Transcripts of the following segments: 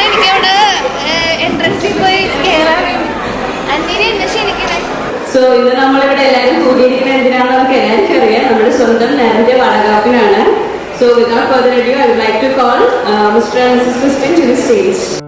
ചെയ്തിട്ട് എനിക്ക് അവിടെ എൻട്രൻസിൽ പോയി കയറാൻ അന്നിനെ എന്നെ ക്ഷണിക്കണേ? സോ ഇന്ന് നമ്മളിവിടെ എല്ലാവരും കൂടിയിരിക്കുന്നത് എന്തിനാണെന്ന് എല്ലാവർക്കും അറിയാം. നമ്മുടെ സ്വന്തം നേരത്തെ വളകാപ്പിനാണ്. So without further I would like to call mister and missus Christine to the stage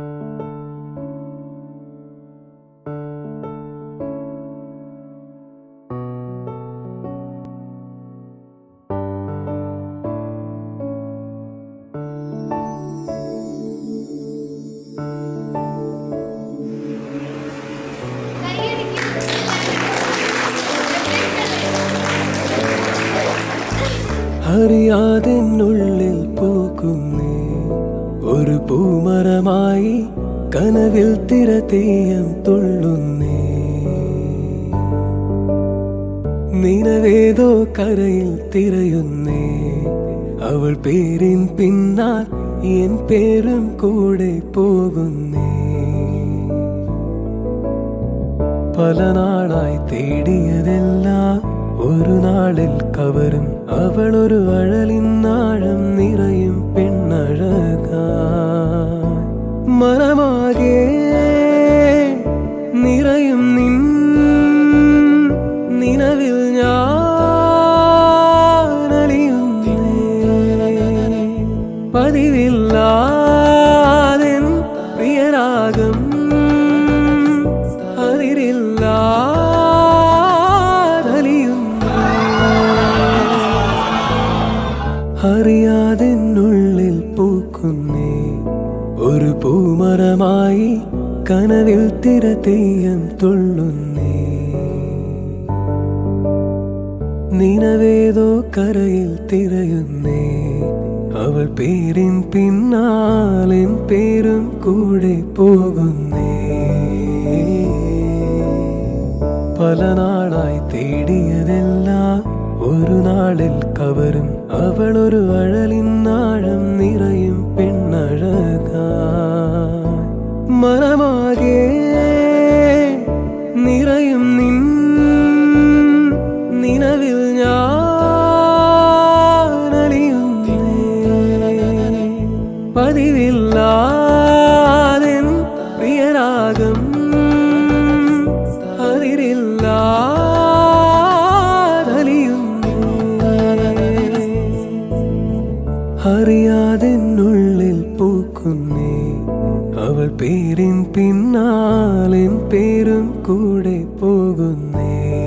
അറിയാതെന്നുള്ളിൽ പൂക്കുന്നേ ഒരു പൂമരമായി കനവിൽ തിര തെയ്യം തുള്ളുന്നേ. നിലവേതോ കരയിൽ തിരയുന്നേ. അവൾ പേരിൻ പിന്നാൽ എൻ പേരും കൂടെ പോകുന്നേ. പല നാളായി തേടിയതെല്ലാം ഒരു നാളിൽ കവരും അവൾ ഒരു അഴലിന്നാഴം നിറയും പെണ്ണഴക. മനമാകെ നിറയും നിൻ നിലവിൽ ഞാൻ അറിയാതെന്നുള്ളിൽ പൂക്കുന്നേ. ഒരു പൂമരമായി കനവിൽ തിര തെയ്യം തുള്ളുന്നേ. നിനവേതോ കരയിൽ തിരയുന്നേ. അവൾ പേരിൻ പിന്നാലിൻ പേരും കൂടെ പോകുന്നേ. പല നാളായി തേടിയതെല്ലാം ഒരു നാളിൽ കവരും അവളൊരു അഴലിന്നാഴം നിറയും പെണ്ണഴക. മനമാകെ നിറയും നിൻ നിലവിൽ ഞാൻ പതിവില്ലാതെ പ്രിയരാഗം അറിയാതെന്നുള്ളിൽ പൂക്കുന്നേ. അവൾ പേരിൻ പിന്നാലിൻ പേരും കൂടെ പോകുന്നേ.